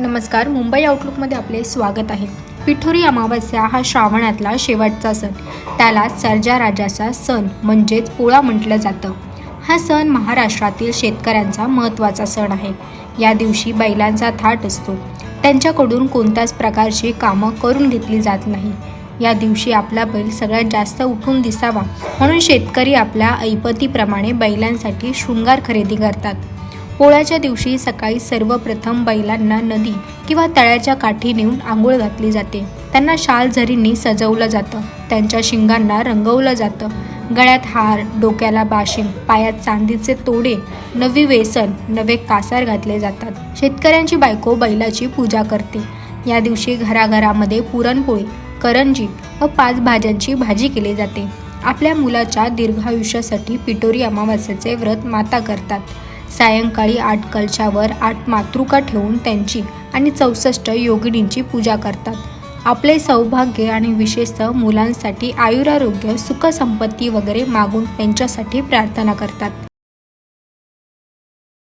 नमस्कार मुंबई आउटलुकमध्ये आपले स्वागत आहे. पिठोरी अमावस्या हा श्रावणातला शेवटचा सण. त्याला सर्जा राजाचा सण म्हणजेच पोळा म्हटलं जातं. हा सण महाराष्ट्रातील शेतकऱ्यांचा महत्त्वाचा सण आहे. या दिवशी बैलांचा थाट असतो. त्यांच्याकडून कोणत्याच प्रकारची कामं करून घेतली जात नाही. या दिवशी आपला बैल सगळ्यात जास्त उठून दिसावा म्हणून शेतकरी आपल्या ऐपतीप्रमाणे बैलांसाठी शृंगार खरेदी करतात. पोळ्याच्या दिवशी सकाळी सर्वप्रथम बैलांना नदी किंवा तळ्याच्या काठी नेऊन आंघोळ घातली जाते. त्यांना शाल झरींनी सजवलं जातं. त्यांच्या शिंगांना रंगवलं जातं. गळ्यात हार डोक्याला बाशिंग पायात चांदीचे तोडे नवी वेसन नवे कासार घातले जातात. शेतकऱ्यांची बायको बैलाची पूजा करते. या दिवशी घराघरामध्ये पुरणपोळी करंजी व पाच भाज्यांची भाजी केली जाते. आपल्या मुलाच्या दीर्घायुष्यासाठी पिटोरी अमावास्याचे व्रत माता करतात. सायंकाळी आठ कलशावर आठ मातृका ठेवून त्यांची आणि चौसष्ट योगिनींची पूजा करतात. आपले सौभाग्य आणि विशेषतः मुलांसाठी आयुरारोग्य सुखसंपत्ती वगैरे मागून त्यांच्यासाठी प्रार्थना करतात.